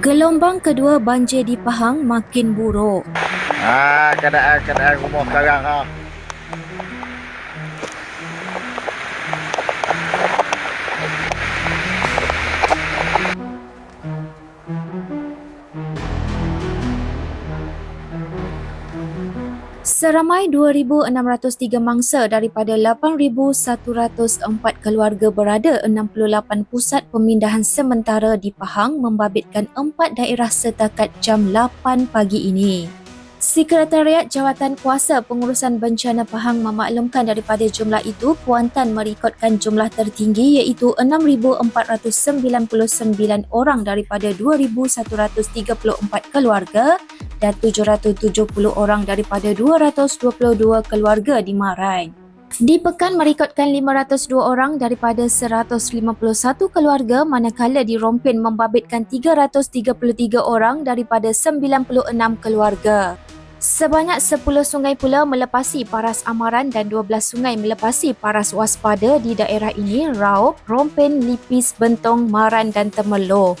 Gelombang kedua banjir di Pahang makin buruk. Ah, keadaan-keadaan rumah sekarang ha. Seramai 2,603 mangsa daripada 8,104 keluarga berada 68 pusat pemindahan sementara di Pahang membabitkan empat daerah setakat jam 8 pagi ini. Sekretariat Jawatan Kuasa Pengurusan Bencana Pahang memaklumkan daripada jumlah itu, Kuantan merekodkan jumlah tertinggi iaitu 6,499 orang daripada 2,134 keluarga dan 770 orang daripada 222 keluarga di Marai. Di Pekan merekodkan 502 orang daripada 151 keluarga manakala di Rompin membabitkan 333 orang daripada 96 keluarga. Sebanyak 10 sungai pula melepasi paras amaran dan 12 sungai melepasi paras waspada di daerah ini Raub, Rompin, Lipis, Bentong, Maran dan Temerloh.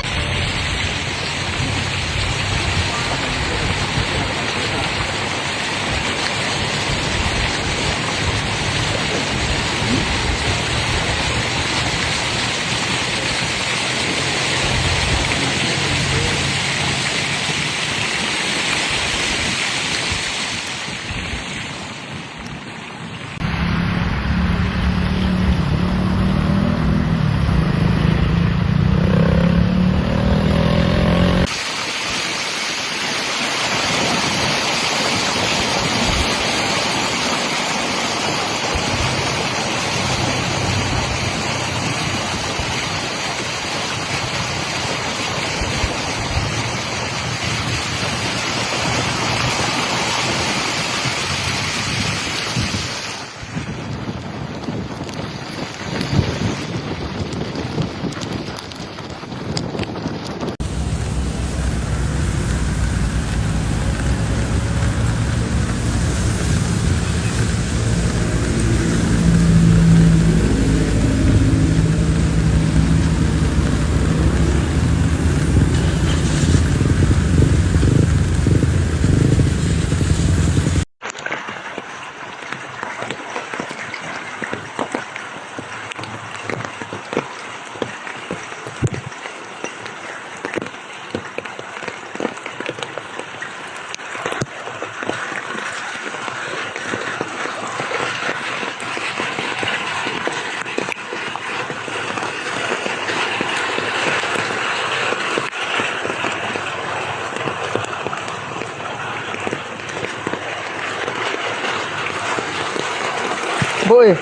Boy.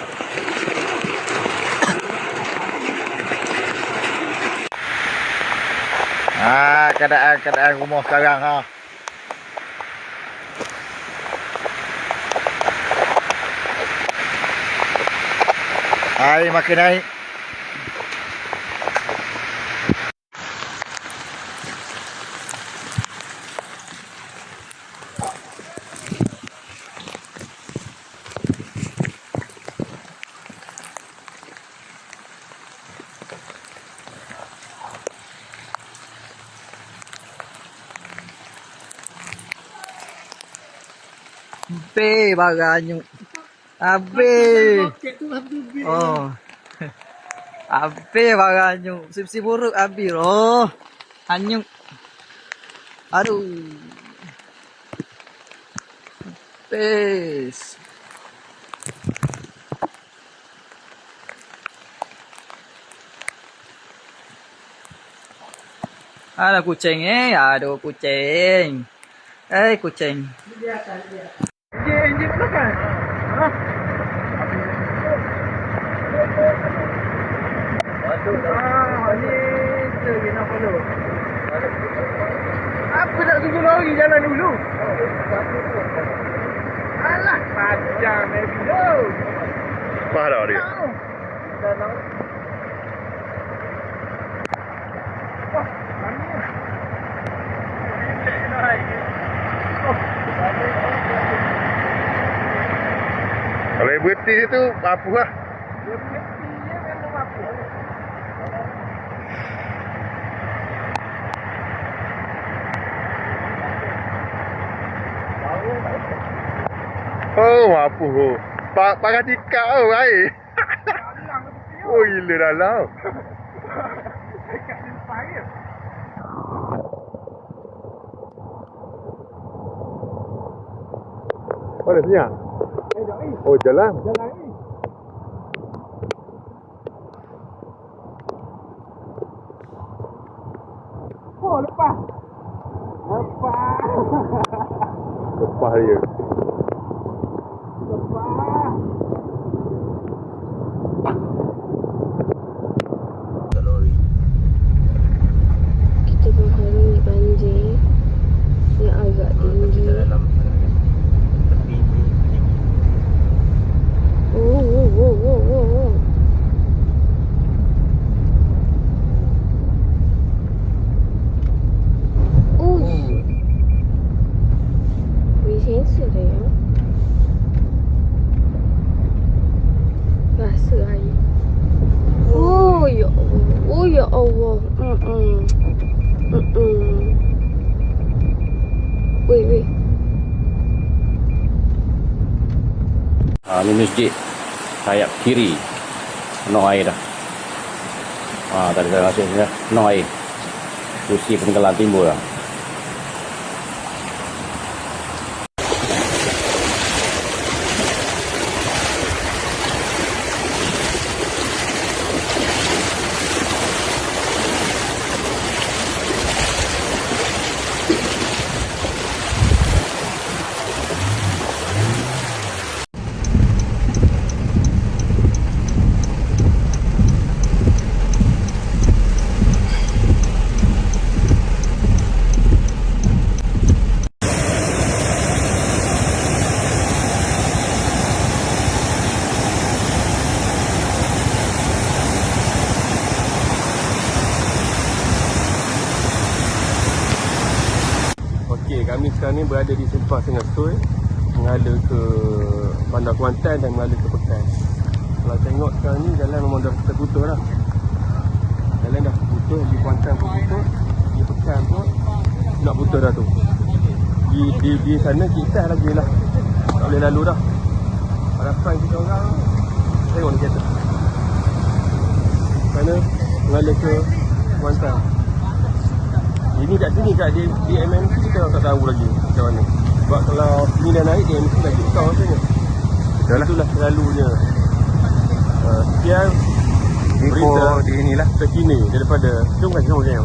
Ah, keadaan-keadaan rumah sekarang ha. Air makin naik. Abe baganyo. Abe. Oh. Abe baganyo. Sip-sip buruk abi oh. Anyong. Aduh. Pes. Ada kucing eh, aduh kucing. Eh kucing. Apa nak tunggu lori jalan dulu? Alah, panjang ni video. Parah dia. Kalau yang berhenti situ, apa lah? Oh, apa oh. Pak pakai tikar oh, air. oh, gila dalam. Mana senyap? Oh, jalan. Jalan ni. Oh, lepas. Lepas. lepas dia. Weh, weh. Ha, ni masjid sayap kiri penuh air dah. Ha, tadi saya masuk sini dah, penuh air. Kursi penenggelam timbul lah. Kami sekarang ni berada di Sempah Sungai Sul Mengalir ke Bandar Kuantan dan mengalir ke Pekan. Kalau tengok sekarang ni jalan memang dah terputus dah. Jalan dah putus, di Kuantan pun putus Di Pekan pun nak putus dah tu. Di, di, di sana kita lagi lah. Tak boleh lalu dah. Harapan kita orang Tengok ni kereta. Sana mengalir ke Kuantan ini kat sini kat di, di MMC kita tak tahu lagi macam mana. Sebab kalau sini dah naik di MMC lagi kau rasanya. Betul lah. Itulah selalunya. Uh, sekian Info berita di inilah. terkini daripada Sungai Sungai.